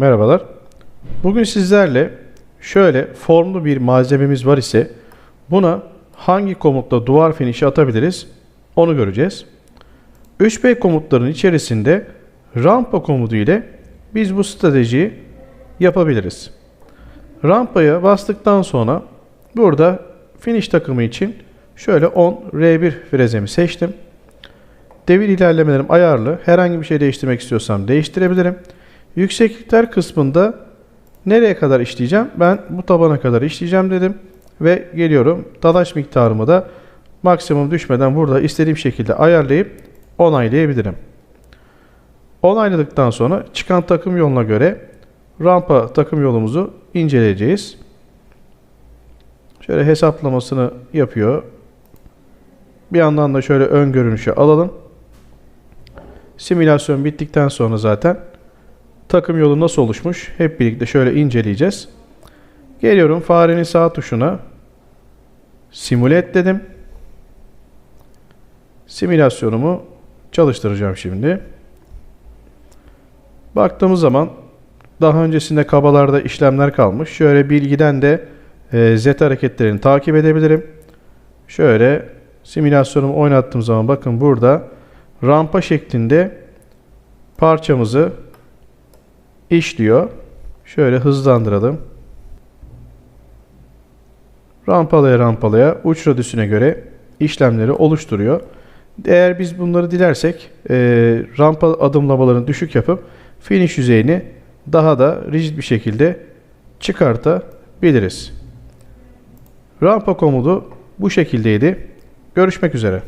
Merhabalar. Bugün sizlerle şöyle formlu bir malzememiz var ise buna hangi komutla duvar finişi atabiliriz onu göreceğiz. 3B komutların içerisinde rampa komutu ile biz bu stratejiyi yapabiliriz. Rampaya bastıktan sonra burada finish takımı için şöyle 10 R1 frezemi seçtim. Devir ilerlemelerim ayarlı. Herhangi bir şey değiştirmek istiyorsam değiştirebilirim. Yükseklikler kısmında nereye kadar işleyeceğim? Ben bu tabana kadar işleyeceğim dedim. Ve geliyorum. Dalaş miktarımı da maksimum düşmeden burada istediğim şekilde ayarlayıp onaylayabilirim. Onayladıktan sonra çıkan takım yoluna göre rampa takım yolumuzu inceleyeceğiz. Şöyle hesaplamasını yapıyor. Bir yandan da şöyle ön görünüşü alalım. Simülasyon bittikten sonra zaten takım yolu nasıl oluşmuş hep birlikte şöyle inceleyeceğiz. Geliyorum farenin sağ tuşuna simüle et dedim. Simülasyonumu çalıştıracağım şimdi. Baktığımız zaman daha öncesinde kabalarda işlemler kalmış. Şöyle bilgiden de e, Z hareketlerini takip edebilirim. Şöyle simülasyonumu oynattığım zaman bakın burada rampa şeklinde parçamızı işliyor. Şöyle hızlandıralım. Rampalaya rampalaya uç radüsüne göre işlemleri oluşturuyor. Eğer biz bunları dilersek e, rampa adımlamalarını düşük yapıp finish yüzeyini daha da rigid bir şekilde çıkartabiliriz. Rampa komutu bu şekildeydi. Görüşmek üzere.